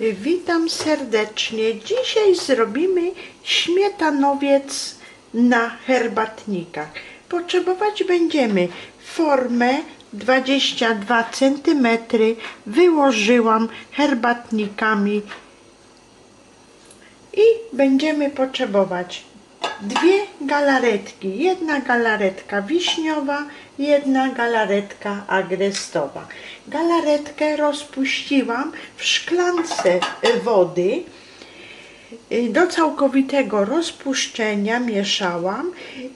Witam serdecznie. Dzisiaj zrobimy śmietanowiec na herbatnikach. Potrzebować będziemy formę 22 cm. Wyłożyłam herbatnikami i będziemy potrzebować dwie galaretki. Jedna galaretka wiśniowa, jedna galaretka agrestowa. Galaretkę rozpuściłam w szklance wody. Do całkowitego rozpuszczenia mieszałam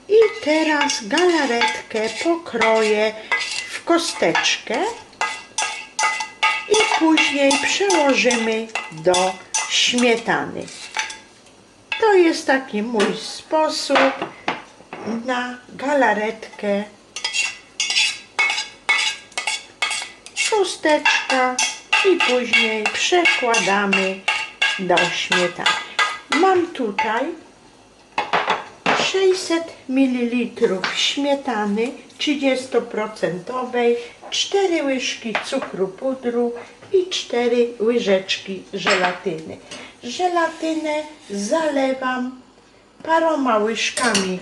i teraz galaretkę pokroję w kosteczkę i później przełożymy do śmietany. To jest taki mój sposób na galaretkę. Chusteczka i później przekładamy do śmietany. Mam tutaj 600 ml śmietany 30%, 4 łyżki cukru pudru i 4 łyżeczki żelatyny. Żelatynę zalewam paroma łyżkami,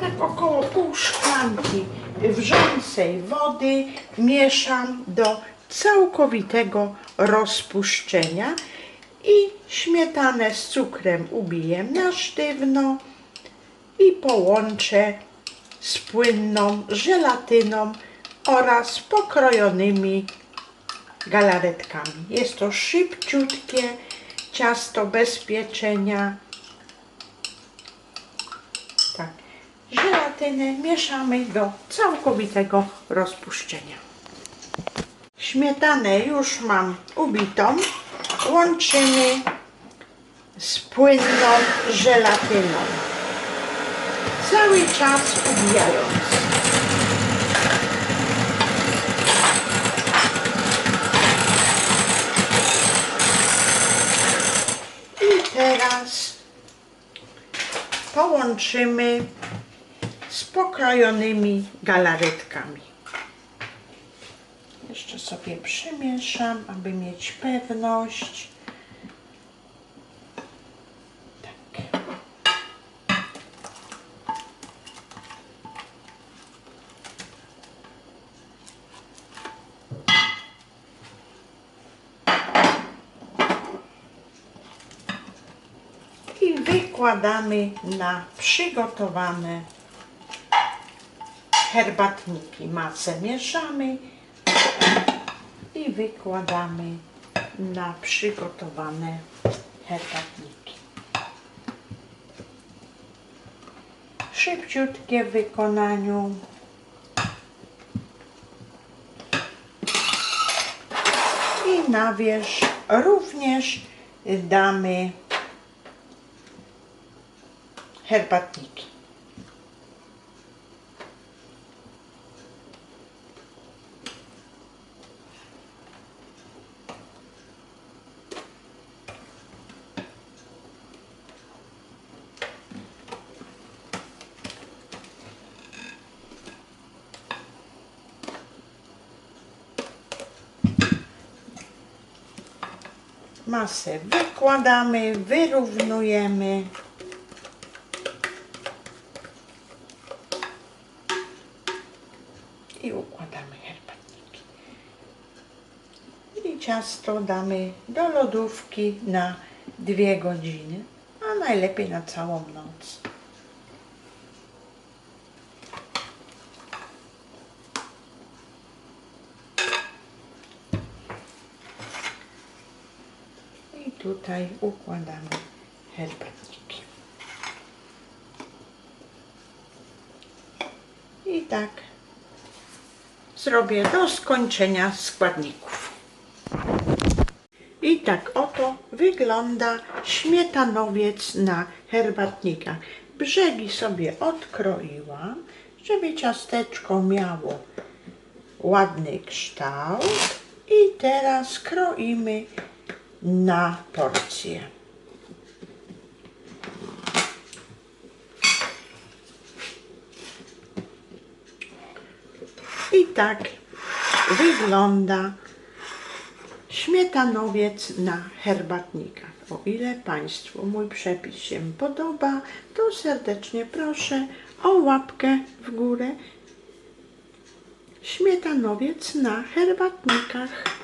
tak około pół szklanki wrzącej wody. Mieszam do całkowitego rozpuszczenia i śmietanę z cukrem ubiję na sztywno i połączę z płynną żelatyną oraz pokrojonymi galaretkami. Jest to szybciutkie ciasto bez pieczenia. Tak. Żelatynę mieszamy do całkowitego rozpuszczenia. Śmietanę już mam ubitą. Łączymy z płynną żelatyną. Cały czas ubijając. I teraz połączymy z pokrojonymi galaretkami. Jeszcze sobie przemieszam, aby mieć pewność. Tak. I wykładamy na przygotowane herbatniki. Masę mieszamy i wykładamy na przygotowane herbatniki. Szybciutkie w wykonaniu. I na wierzch również damy herbatniki. Masę wykładamy, wyrównujemy. Układamy herbatniki. I ciasto damy do lodówki na dwie godziny, a najlepiej na całą noc. I tutaj układamy herbatniki. I tak zrobię do skończenia składników. I tak oto wygląda śmietanowiec na herbatnikach. Brzegi sobie odkroiłam, żeby ciasteczko miało ładny kształt. I teraz kroimy na porcję. I tak wygląda śmietanowiec na herbatnikach. O ile Państwu mój przepis się podoba, to serdecznie proszę o łapkę w górę. Śmietanowiec na herbatnikach.